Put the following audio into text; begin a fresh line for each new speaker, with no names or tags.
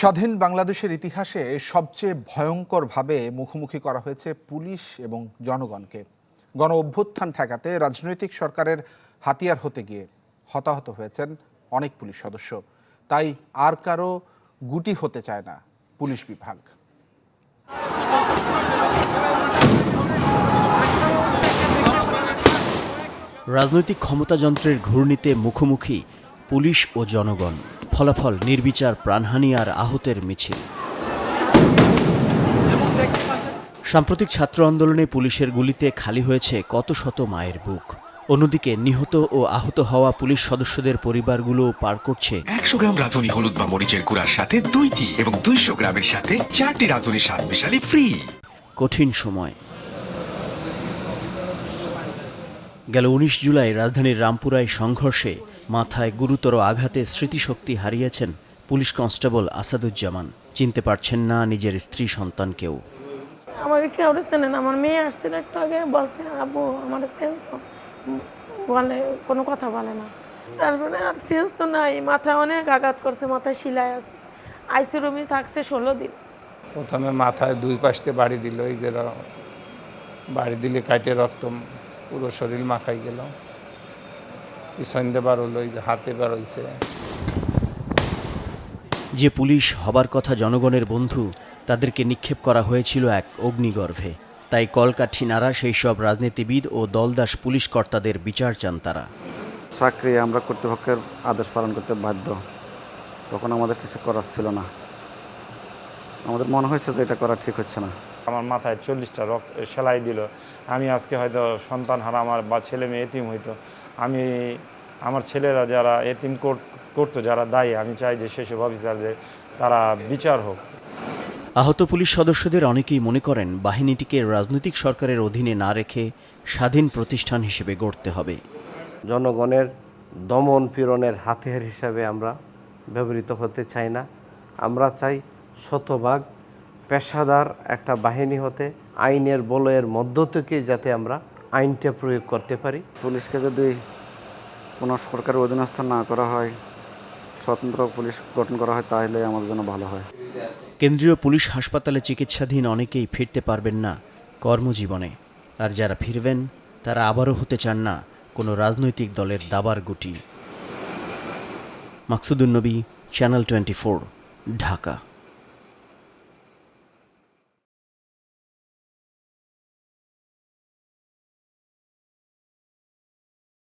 স্বাধীন বাংলাদেশের ইতিহাসে সবচেয়ে ভয়ঙ্করভাবে মুখোমুখি করা হয়েছে পুলিশ এবং জনগণকে। গণ অভ্যুত্থান ঠেকাতে রাজনৈতিক সরকারের হাতিয়ার হতে গিয়ে হতাহত হয়েছেন অনেক পুলিশ সদস্য। তাই আর কারও গুটি হতে চায় না পুলিশ বিভাগ।
রাজনৈতিক ক্ষমতাযন্ত্রের ঘূর্ণিতে মুখোমুখি পুলিশ ও জনগণ। ফলাফল নির্বিচার প্রাণহানি আর আহতের মিছিল। সাম্প্রতিক ছাত্র আন্দোলনে পুলিশের গুলিতে খালি হয়েছে কত শত মায়ের বুক। অন্যদিকে নিহত ও আহত হওয়া পুলিশ সদস্যদের পরিবারগুলো পার করছে।
একশো গ্রাম রাঁধুনি হলুদ বা মরিচের গুঁড়ার সাথে দুইটি এবং দুইশো গ্রামের সাথে চারটি রাঁধুনি স্বাদ মিশালি ফ্রি।
কঠিন সময়। গেল উনিশ জুলাই রাজধানীর রামপুরায় সংঘর্ষে মাথায় গুরুতর আঘাতে স্মৃতিশক্তি হারিয়েছেন পুলিশ কনস্টেবল আসাদুজ্জামান। চিনতে পারছেন না নিজের স্ত্রী সন্তানকেও।
আমাকে কেউ চেনে না আমার মেয়ে আসছিল একটু আগে বলছে আবু আমার সেন্স বলে কোনো কথা বলে না। তারপরে আর সেন্স তো নাই মাথায় অনেক আঘাত করছে মাথায় শিলাই আছে। আইসি রুমে থাকছে ষোলো দিন।
প্রথমে মাথায় দুই পাশে বাড়ি দিল এই যে র- বাড়ি দিলে কাটে রক্ত পুরো শরীর মাখাই গেল। পিছন বার হলো এই যে হাতে বার হইছে।
যে পুলিশ হবার কথা জনগণের বন্ধু তাদেরকে নিক্ষেপ করা হয়েছিল এক অগ্নিগর্ভে। তাই কলকাঠি নাড়া সেই সব রাজনীতিবিদ ও দলদাস পুলিশ কর্তাদের বিচার চান তারা।
চাকরি আমরা কর্তৃপক্ষের আদেশ পালন করতে বাধ্য। তখন আমাদের কিছু করার ছিল না। আমাদের মনে হয়েছে যে এটা করা ঠিক হচ্ছে না।
আমার মাথায় চল্লিশটা রক সেলাই দিল। আমি আজকে হয়তো সন্তান হারা আমার বা ছেলে মেয়ে এতিম হইতো। আমি আমার ছেলেরা যারা এতিম কর- করতো যারা দায়ী আমি চাই যে সেসব অফিসারদের তারা বিচার হোক।
আহত পুলিশ সদস্যদের অনেকেই মনে করেন বাহিনীটিকে রাজনৈতিক সরকারের অধীনে না রেখে স্বাধীন প্রতিষ্ঠান হিসেবে গড়তে হবে।
জনগণের দমন পীড়নের হাতিয়ার হিসাবে আমরা ব্যবহৃত হতে চাই না। আমরা চাই শতভাগ পেশাদার একটা বাহিনী হতে আইনের বলয়ের মধ্য থেকে যাতে আমরা আইনটা প্রয়োগ করতে পারি।
পুলিশকে যদি কোনো সরকারের অধীনস্থ না করা হয় স্বতন্ত্র পুলিশ গঠন করা হয় তাহলে আমাদের জন্য ভালো হয়।
কেন্দ্রীয় পুলিশ হাসপাতালে চিকিৎসাধীন অনেকেই ফিরতে পারবেন না কর্মজীবনে। আর যারা ফিরবেন তারা আবারও হতে চান না কোনো রাজনৈতিক দলের দাবার গুটি। Maksudunnabi channel twenty Dhaka.